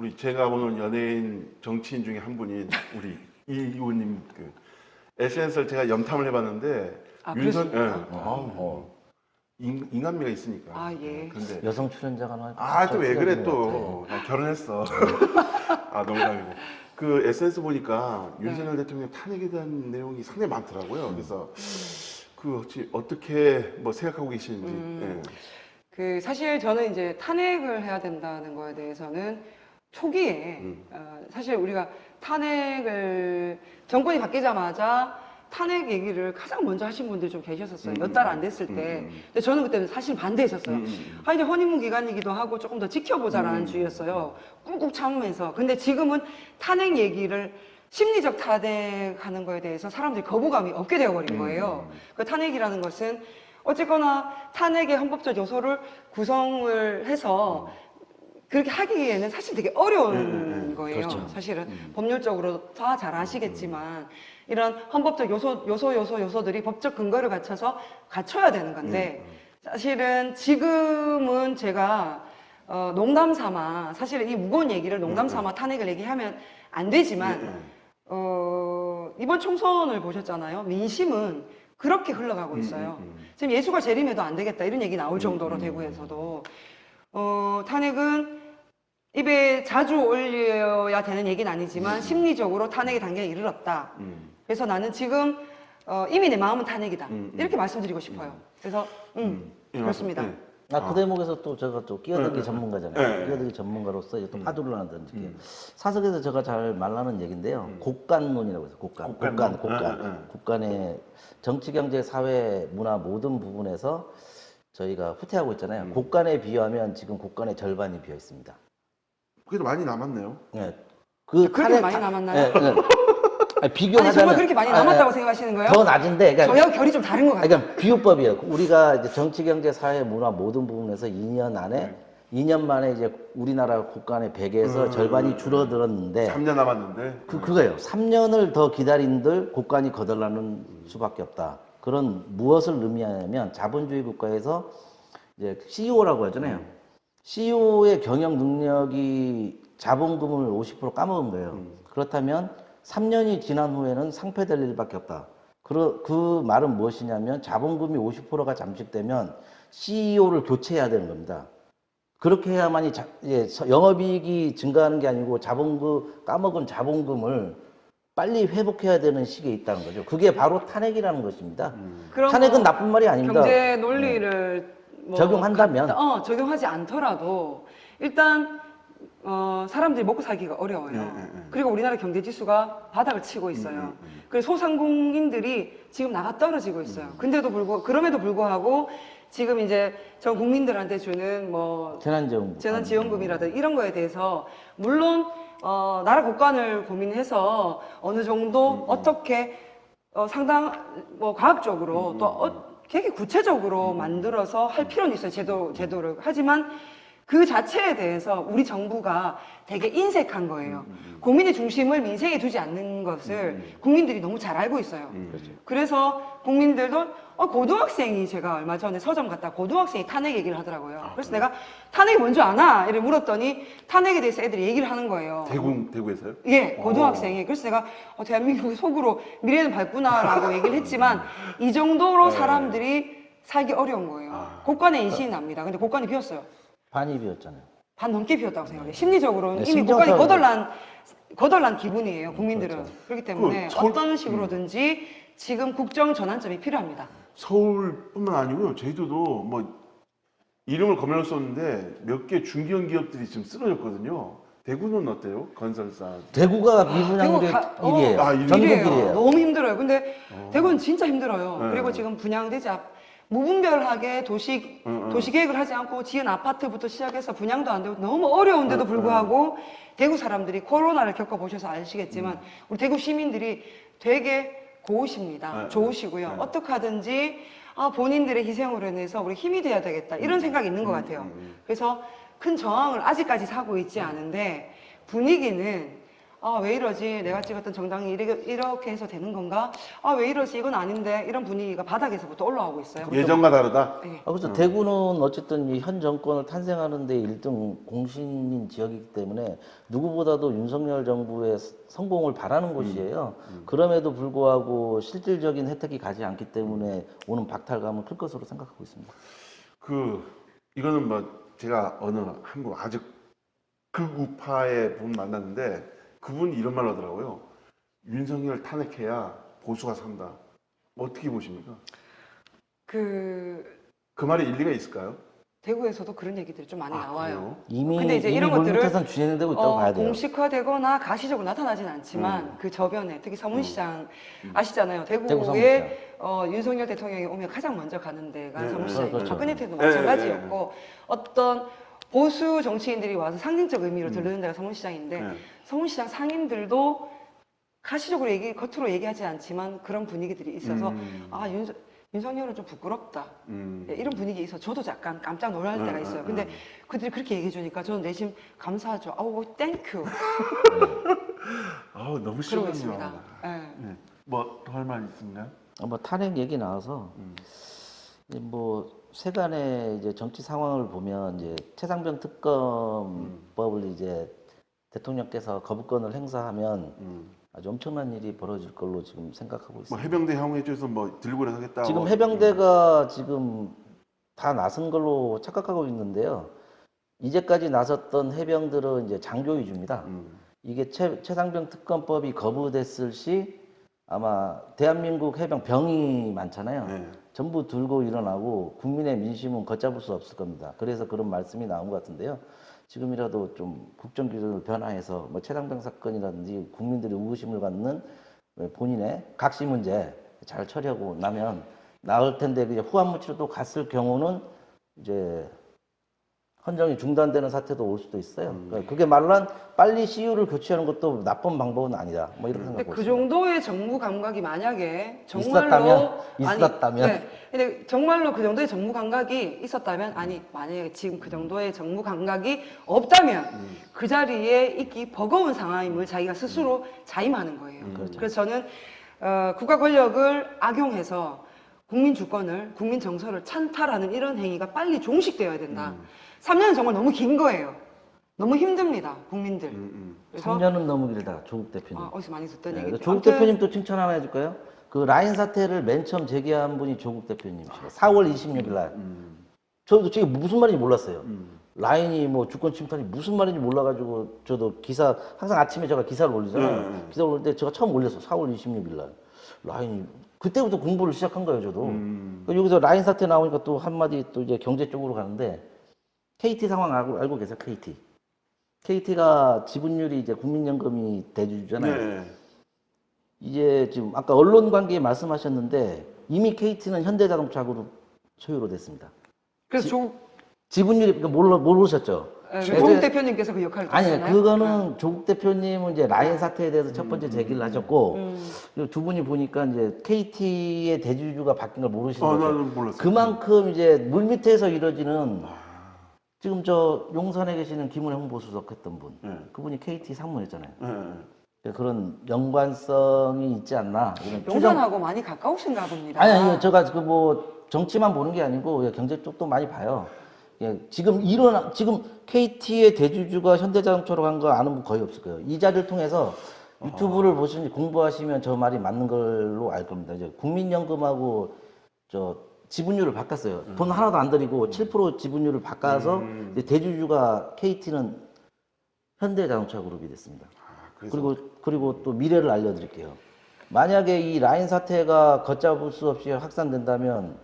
우리 제가 오늘 연예인 정치인 중에 한 분인 우리 이 의원님 그 SNS를 제가 염탐을 해봤는데 아, 윤선 예. 그러십니까? 아우, 어. 인, 인간미가 있으니까. 아, 예. 근데 여성 출연자가 나. 아또 왜 그래 네. 또나 결혼했어. 아 농담이고 그 SNS 보니까 윤석열 대통령 탄핵에 대한 내용이 상당히 많더라고요. 그래서 그 혹시 어떻게 뭐 생각하고 계시는지. 음. 예. 그 사실 저는 이제 탄핵을 해야 된다는 거에 대해서는 초기에 음. 어, 사실 우리가 탄핵을 정권이 바뀌자마자 탄핵 얘기를 가장 먼저 하신 분들이 좀 계셨었어요. 음, 몇달 안 됐을 음, 때. 음, 음. 근데 저는 그때는 사실 반대했었어요. 음, 음. 아 이제 허니문 기간이기도 하고 조금 더 지켜보자라는 음. 주의였어요. 꾹꾹 참으면서. 근데 지금은 탄핵 얘기를 심리적 탄핵하는 거에 대해서 사람들이 거부감이 없게 되어버린 거예요. 음. 그 탄핵이라는 것은 어쨌거나 탄핵의 헌법적 요소를 구성을 해서 그렇게 하기에는 사실 되게 어려운 음, 음, 음. 거예요. 그렇죠. 사실은 음. 법률적으로 다 잘 아시겠지만 이런 헌법적 요소 요소 요소 요소들이 법적 근거를 갖춰서 갖춰야 되는 건데 음, 사실은 지금은 제가 어, 농담 삼아 사실은 이 무거운 얘기를 농담 음, 삼아 탄핵을 얘기하면 안 되지만. 어, 이번 총선을 보셨잖아요. 민심은 그렇게 흘러가고 있어요. 지금 예수가 재림해도 안 되겠다 이런 얘기 나올 정도로. 대구에서도 어, 탄핵은 입에 자주 올려야 되는 얘기는 아니지만 심리적으로 탄핵의 단계에 이르렀다. 음. 그래서 나는 지금 어, 이미 내 마음은 탄핵이다. 음, 음. 이렇게 말씀드리고 싶어요. 그래서 음, 음. 예, 그렇습니다. 예. 아, 그 대목에서 또 제가 또 끼어들기 네, 네, 전문가잖아요. 네, 네. 끼어들기 전문가로서 이제 또 파도를 하는 게 음. 사석에서 제가 잘 말하는 얘기인데요. 곡간론이라고 해서 곡간, 곡간, 곡간론. 곡간, 네, 네, 네. 곡간의 정치, 경제, 사회, 문화 모든 부분에서 저희가 후퇴하고 있잖아요. 음. 곡간에 비하면 지금 곡간의 절반이 비어 있습니다. 그래도 많이 남았네요. 예. 그 그렇게 많이 타- 남았나요? 예, 예. 아니, 비교하자면 아니 정말 그렇게 많이 아, 남았다고 예. 생각하시는 거예요? 더 낮은데 그러니까 저희하고 결이 좀 다른 것 같아요. 그러니까 비유법이에요. 우리가 이제 정치, 경제, 사회, 문화 모든 부분에서 2년 안에 2년 만에 이제 우리나라 국간의 베개에서 음. 절반이 줄어들었는데 3년 남았는데. 그 그거예요. 3년을 더 기다린들 국간이 거덜나는 수밖에 없다. 그런 무엇을 의미하냐면 자본주의 국가에서 이제 CEO라고 하잖아요. CEO의 경영 능력이 자본금을 50% 까먹은 거예요. 그렇다면 3년이 지난 후에는 상폐될 일밖에 없다. 그, 그 말은 무엇이냐면 자본금이 50%가 잠식되면 CEO를 교체해야 되는 겁니다. 그렇게 해야만이 자, 예, 서- 영업이익이 증가하는 게 아니고 자본금 까먹은 자본금을 빨리 회복해야 되는 시기에 있다는 거죠. 그게 바로 탄핵이라는 것입니다. 그런 탄핵은 거 나쁜 말이 아닙니다. 경제 논리를 뭐 적용한다면? 가- 어, 적용하지 않더라도 일단 어, 사람들이 먹고 살기가 어려워요. 네, 네, 네. 그리고 우리나라 경제 지수가 바닥을 치고 있어요. 음, 음, 그래서 소상공인들이 지금 나가 떨어지고 있어요. 근데도 불구 그럼에도 불구하고 지금 이제 전 국민들한테 주는 뭐 재난지원금. 재난지원금이라든지 이런 거에 대해서 물론 어, 나라 국간을 고민해서 어느 정도 어떻게 어, 상당 뭐 과학적으로 또 어, 되게 구체적으로 만들어서 할 필요는 있어요. 제도 제도를. 하지만 그 자체에 대해서 우리 정부가 되게 인색한 거예요. 국민의 중심을 민생에 두지 않는 것을 국민들이 너무 잘 알고 있어요. 음. 그래서 국민들도 어, 고등학생이 제가 얼마 전에 서점 갔다 고등학생이 탄핵 얘기를 하더라고요. 그래서 내가 탄핵이 뭔지 아나? 이래 물었더니 탄핵에 대해서 애들이 얘기를 하는 거예요. 대구 대구에서요? 예, 고등학생이. 그래서 내가 어, 대한민국이 속으로 미래는 밝구나라고 얘기를 했지만 이 정도로 사람들이 살기 어려운 거예요. 아. 국간의 인신이 납니다. 근데 국간이 비었어요. 반이 비었잖아요. 반 넘게 비었다고 생각해요. 심리적으로는 네, 이미 심정적으로. 거덜난 거덜난 기분이에요. 국민들은 그렇죠. 그렇기 때문에 그 서울- 어떤 식으로든지 지금 국정 전환점이 필요합니다. 서울뿐만 아니고요. 제주도 뭐 이름을 거mel로 썼는데 몇 개 중견 기업들이 지금 쓰러졌거든요. 대구는 어때요? 건설사. 대구가 미분양률이 대구 가- 어, 1위에요. 아, 일위. 전국 일이에요. 1위에요. 너무 힘들어요. 근데 대구는 진짜 힘들어요. 네. 그리고 지금 분양되지 않- 무분별하게 도시 응, 응. 도시 계획을 하지 않고 지은 아파트부터 시작해서 분양도 안 되고 너무 어려운데도 불구하고 대구 사람들이 코로나를 겪어 보셔서 아시겠지만 우리 대구 시민들이 되게 고우십니다. 네, 좋으시고요. 네. 어떻게 하든지 아, 본인들의 희생으로 인해서 우리 힘이 돼야 되겠다 이런 생각이 있는 것 같아요. 그래서 큰 저항을 아직까지 사고 있지 않은데 분위기는 아 왜 이러지 내가 찍었던 정당이 이렇게, 이렇게 해서 되는 건가 아 왜 이러지 이건 아닌데 이런 분위기가 바닥에서부터 올라오고 있어요. 예전과 다르다. 네. 아, 그래서 대구는 어쨌든 이현 정권을 탄생하는 데 1등 공신인 지역이기 때문에 누구보다도 윤석열 정부의 성공을 바라는 곳이에요. 그럼에도 불구하고 실질적인 혜택이 가지 않기 때문에 오는 박탈감은 클 것으로 생각하고 있습니다. 그 이거는 뭐 제가 어느 한국 아주 극우파의 분 만났는데 그분이 이런 말 하더라고요. 윤석열 탄핵해야 보수가 산다. 어떻게 보십니까? 그 그 말에 일리가 있을까요? 대구에서도 그런 얘기들이 좀 많이 아, 나와요. 그래요? 이미 근데 이제 이미 이런 것들을 물밑에선 진행되고 있다고 어, 봐야 돼요. 공식화되거나 가시적으로 나타나진 않지만 음. 그 저변에 특히 서문시장 아시잖아요. 대구 대구에 서문시장. 어, 윤석열 대통령이 오면 가장 먼저 가는 데가 네, 서문시장이고 그렇죠. 박근혜 때도 네, 마찬가지였고 어떤 보수 정치인들이 와서 상징적 의미로 들르는 데가 서문시장인데 네. 서문시장 상인들도 가시적으로 얘기 겉으로 얘기하지 않지만 그런 분위기들이 있어서 음. 아 윤, 윤석열은 좀 부끄럽다. 음. 예, 이런 분위기 있어. 저도 약간 깜짝 놀랄 음, 때가 음, 있어요. 음. 근데 그들이 그렇게 얘기해 주니까 저는 내심 감사하죠. 아우, 땡큐. 아우 너무 싫어요. 있습니다. 예. 네. 뭐더 할 말 있습니까? 어, 뭐 탄핵 얘기 나와서 음. 이제 뭐 세간의 이제 정치 상황을 보면 이제 최상병 특검법을 이제 대통령께서 거부권을 행사하면 음. 아주 엄청난 일이 벌어질 걸로 지금 생각하고 뭐 있습니다. 해병대 향후에 쪽에서 뭐 들고 나가겠다. 지금 뭐. 해병대가 지금 다 나선 걸로 착각하고 있는데요. 이제까지 나섰던 해병들은 이제 장교 위주입니다. 음. 이게 최, 최상병 특검법이 거부됐을 시 아마 대한민국 해병 병이 많잖아요. 네. 전부 들고 일어나고 국민의 민심은 걷잡을 수 없을 겁니다. 그래서 그런 말씀이 나온 것 같은데요. 지금이라도 좀 국정 기준을 변화해서 뭐 최상병 사건이라든지 국민들의 의구심을 갖는 본인의 각시 문제 잘 처리하고 나면 나을 텐데 이제 후한무치로 또 갔을 경우는 이제 헌정이 중단되는 사태도 올 수도 있어요. 그러니까 그게 말란 빨리 CU를 교체하는 것도 나쁜 방법은 아니다. 뭐 근데 생각하고 그. 정도의 정무 감각이 만약에 정말로 있었다면? 있었다면? 아니, 네. 근데 정말로 그 정도의 정무 감각이 있었다면 아니 만약에 지금 그 정도의 정무 감각이 없다면 음. 그 자리에 있기 버거운 상황임을 자기가 스스로 자임하는 거예요. 음. 그렇죠. 그래서 저는 어, 국가 권력을 악용해서 국민 주권을 국민 정서를 찬탈하는 이런 행위가 빨리 종식되어야 된다. 음. 3년은 정말 너무 긴 거예요. 너무 힘듭니다, 국민들. 음, 음. 그래서 3년은 너무 길다. 조국 대표님. 아, 어디서 많이 듣던 네, 얘기. 조국 대표님 또 칭찬 하나 해줄까요? 그 라인 사태를 맨 처음 제기한 분이 조국 대표님이시고 4월 26일 날. 음. 저도 지금 무슨 말인지 몰랐어요. 음. 라인이 뭐 주권 침탈이 무슨 말인지 몰라가지고 저도 기사 항상 아침에 제가 기사를 올리잖아요. 네, 네. 기사를 올릴 때 제가 처음 올렸어. 4월 26일 날. 라인이 그때부터 공부를 시작한 거예요. 저도. 음. 그 여기서 라인 사태 나오니까 또 한마디 또 이제 경제 쪽으로 가는데 KT 상황 알고, 알고 계세요? KT. KT가 지분율이 이제 국민연금이 대주주잖아요. 네. 이제 지금 아까 언론 관계 말씀하셨는데 이미 KT는 현대자동차 그룹 소유로 됐습니다. 그래서 조국, 지분율이 그러니까 모르, 모르셨죠? 에, 네, 조국 제- 대표님께서 그 역할을 아니 하셨나요? 그거는 조국 대표님은 이제 라인 사태에 대해서 첫 번째 제기를 하셨고 음. 그리고 두 분이 보니까 이제 KT의 대주주가 바뀐 걸 모르시는 어, 거죠. 나는 몰랐어요. 그만큼 이제 물 밑에서 이루어지는 지금 저 용산에 계시는 김은혜 홍보수석 했던 분 네. 그분이 KT 상무했잖아요. 네. 그런 연관성이 있지 않나 이런 추정 용산하고 많이 가까우신가 봅니다. 아니 아니 제가 그 뭐 정치만 보는 게 아니고 예, 경제 쪽도 많이 봐요. 예, 지금 이런 지금 KT의 대주주가 현대자동차로 간 거 아는 분 거의 없을 거예요. 이 자리를 통해서 유튜브를 보시니 공부하시면 저 말이 맞는 걸로 알 겁니다. 이제 국민연금하고 저 지분율을 바꿨어요. 돈 하나도 안 들이고 7% 지분율을 바꿔서 음. 이제 대주주가 KT는 현대자동차 그룹이 됐습니다. 아, 그래서 그리고 그리고 또 미래를 알려드릴게요. 만약에 이 라인 사태가 걷잡을 수 없이 확산된다면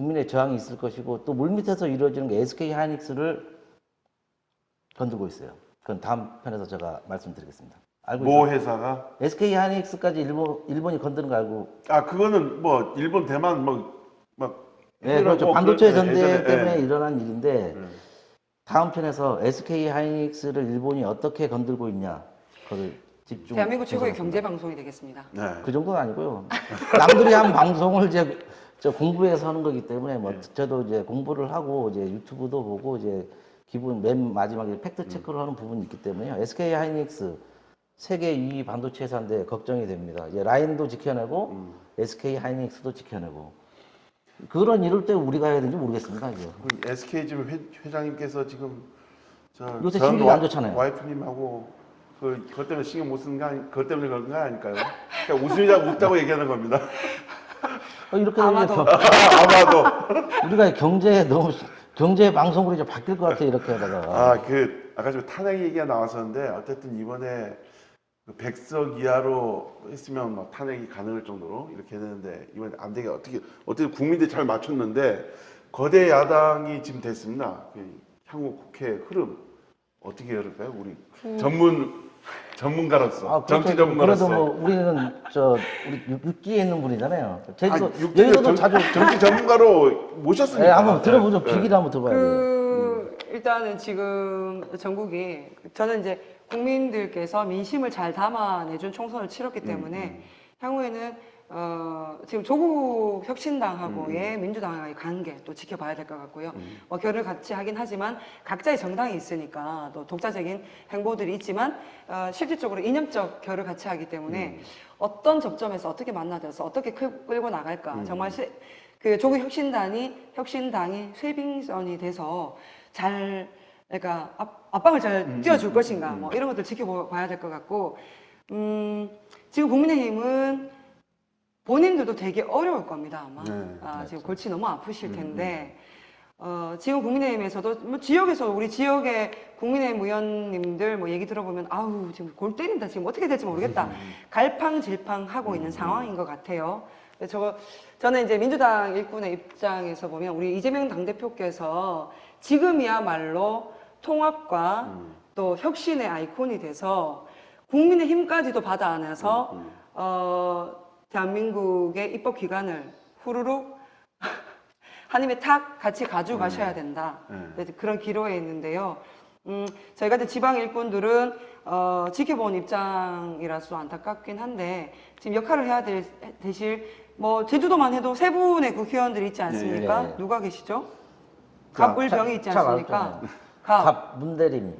국민의 저항이 있을 것이고 또 물밑에서 이루어지는 게 SK 하이닉스를 건들고 있어요. 그건 다음 편에서 제가 말씀드리겠습니다. 알고 모 있어요? 회사가 SK 하이닉스까지 일본 일본이 건드는 거 알고? 아 그거는 뭐 일본 대만 뭐막 네, 그렇죠. 반도체 전쟁 예전에, 때문에 예. 일어난 일인데 음. 다음 편에서 SK 하이닉스를 일본이 어떻게 건들고 있냐, 그걸 집중. 대한민국 최고의 경제 방송이 되겠습니다. 네. 그 정도는 아니고요. 남들이 한 방송을 이제 저 공부해서 하는 거기 때문에 뭐 저도 이제 공부를 하고 이제 유튜브도 보고 이제 기본 맨 마지막에 팩트 체크를 하는 부분이 있기 때문에요. SK 하이닉스 세계 2위 반도체 회사인데 걱정이 됩니다. 이제 라인도 지켜내고 음. SK 하이닉스도 지켜내고 그런 이럴 때 우리가 해야 되는지 모르겠습니다. 이제. 그 SK 지금 회, 회장님께서 지금 저 요새 전 심리가 안 와- 좋잖아요. 와이프님하고 그 그것 때문에 신경 못 쓰는 거 아니, 그것 때문에 그런 거 아닐까요? 그러니까 웃으자 웃다고 얘기하는 겁니다. 어, 이렇게 되면 아마도. 겨- 아마도 우리가 경제 너무 경제 방송으로 이제 바뀔 것 같아 이렇게 하다가 아 그 아까 좀 탄핵 얘기가 나왔었는데 어쨌든 이번에 그 백석 이하로 했으면 뭐 탄핵이 가능할 정도로 이렇게 했는데 이번에 안 되게 어떻게 어떻게 국민들이 잘 맞췄는데 거대 야당이 지금 됐습니다. 그 향후 국회 흐름 어떻게 열을까요? 우리 전문 전문가로서 아, 정치 그래도, 전문가로서 그래도 뭐 우리는 저 우리 육- 육지에 있는 분이잖아요. 제주도 아니, 육지에 여기도 정- 자주 정치 전문가로 모셨으니까. 예, 한번 들어보죠. 예, 예. 비기를 한번 들어봐야 돼요. 그 일단은 지금 전국이 저는 이제 국민들께서 민심을 잘 담아내준 총선을 치렀기 때문에 향후에는 어, 지금 조국 혁신당하고의 민주당과의 관계 또 지켜봐야 될 것 같고요. 뭐 결을 같이 하긴 하지만 각자의 정당이 있으니까 또 독자적인 행보들이 있지만 어, 실질적으로 이념적 결을 같이 하기 때문에 어떤 접점에서 어떻게 만나져서 어떻게 끌- 끌고 나갈까. 정말 세- 그 조국 혁신단이 혁신당이 쇄빙선이 돼서 잘 그러니까 앞, 앞방을 잘 띄워줄 것인가. 뭐 이런 것들 지켜봐야 될 것 같고. 음, 지금 국민의힘은 본인들도 되게 어려울 겁니다 아마. 네, 아, 지금 골치 너무 아프실 텐데. 어, 지금 국민의힘에서도 뭐 지역에서 우리 지역의 국민의힘 의원님들 뭐 얘기 들어보면 아우 지금 골 때린다. 지금 어떻게 될지 모르겠다. 갈팡질팡 하고 있는 상황인 것 같아요. 그래서 저거 저는 이제 민주당 일꾼의 입장에서 보면 우리 이재명 당대표께서 지금이야말로 통합과 또 혁신의 아이콘이 돼서 국민의 힘까지도 받아 안아서 어, 대한민국의 입법 기관을 후루룩 한 입에 탁 같이 가져가셔야 된다. 음. 그래서 그런 기로에 있는데요. 음, 저희 같은 지방 일꾼들은 어, 지켜본 입장이라서 안타깝긴 한데 지금 역할을 해야 될, 되실 뭐 제주도만 해도 세 분의 국회의원들이 있지 않습니까? 네, 네. 누가 계시죠? 자, 갑을병이 있지 않습니까? 갑. 갑 문대림,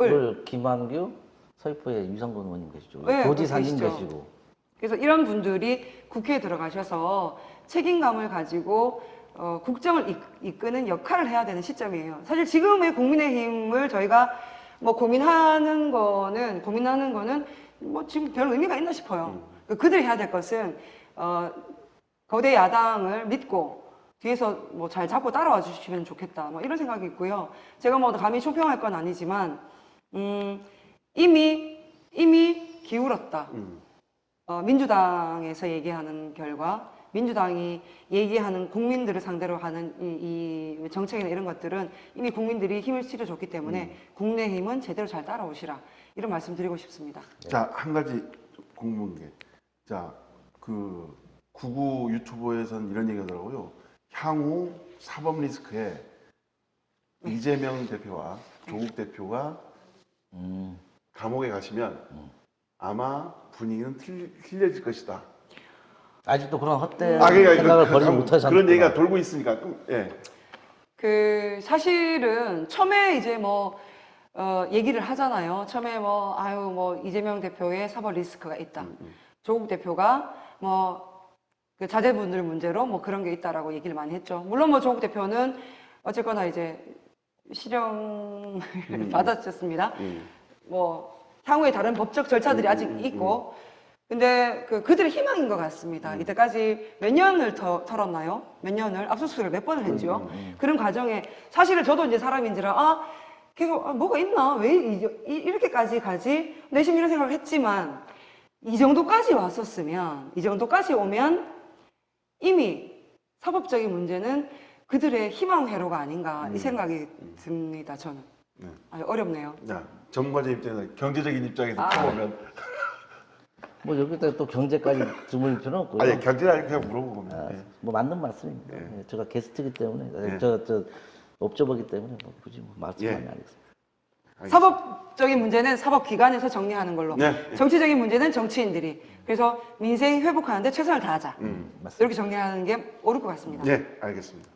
을 김한규, 서귀포에 유성근 의원님 계시죠. 네, 도지사님. 계시고. 그래서 이런 분들이 국회에 들어가셔서 책임감을 가지고 어, 국정을 이- 이끄는 역할을 해야 되는 시점이에요. 사실 지금의 국민의힘을 저희가 뭐 고민하는 거는 고민하는 거는 뭐 지금 별 의미가 있나 싶어요. 그 그들이 해야 될 것은 어, 거대 야당을 믿고 뒤에서 뭐 잘 잡고 따라와 주시면 좋겠다. 뭐 이런 생각이 있고요. 제가 뭐 감히 총평할 건 아니지만 음, 이미 이미 기울었다. 음. 어, 민주당에서 얘기하는 결과, 민주당이 얘기하는 국민들을 상대로 하는 이, 이 정책이나 이런 것들은 이미 국민들이 힘을 실어줬기 때문에 국내 힘은 제대로 잘 따라오시라 이런 말씀 드리고 싶습니다. 자, 한 가지 궁금한 게. 자, 그 구구 유튜버에서는 이런 얘기 하더라고요. 향후 사법 리스크에 이재명 대표와 조국 대표가 음. 감옥에 가시면 아마 분위기는 틀, 틀려질 것이다. 아직도 그런 헛된 아, 그러니까 생각을 그- 버리지 그- 못하셨구나. 그런 얘기가 돌고 있으니까. 예. 그 사실은 처음에 이제 뭐 어, 얘기를 하잖아요. 처음에 뭐 아유 뭐 이재명 대표의 사법 리스크가 있다. 조국 대표가 뭐 그 자제분들 문제로 뭐 그런 게 있다라고 얘기를 많이 했죠. 물론 뭐 조국 대표는 어쨌거나 이제 실형을 받았었습니다. 음. 뭐 향후에 다른 법적 절차들이 아직 있고. 근데 그 그들의 희망인 것 같습니다. 이때까지 몇 년을 더 털었나요? 몇 년을? 압수수색을 몇 번을 했죠. 그런 과정에 사실은 저도 이제 사람인지라 아 계속 아, 뭐가 있나? 왜 이, 이- 이렇게까지 가지? 내심 이런 생각을 했지만 이 정도까지 왔었으면 이 정도까지 오면 이미 사법적인 문제는 그들의 희망 회로가 아닌가 이 생각이 듭니다. 저는 네. 아주 어렵네요. 자, 전문가적 입장에서 경제적인 입장에서 아. 풀어보면 뭐 여기다 또 경제까지 드물 필요는 없고요. 아니 경제는 아니고 그냥 물어보면 아, 예. 뭐 맞는 말씀입니다. 예. 예, 제가 게스트기 때문에 예. 저, 저 업적이기 때문에 뭐 굳이 뭐 말씀 예. 안 하겠습니다. 알겠습니다. 사법적인 문제는 사법기관에서 정리하는 걸로 네. 정치적인 문제는 정치인들이 그래서 민생 회복하는데 최선을 다하자 음. 맞습니다. 이렇게 정리하는 게 옳을 것 같습니다. 네, 알겠습니다.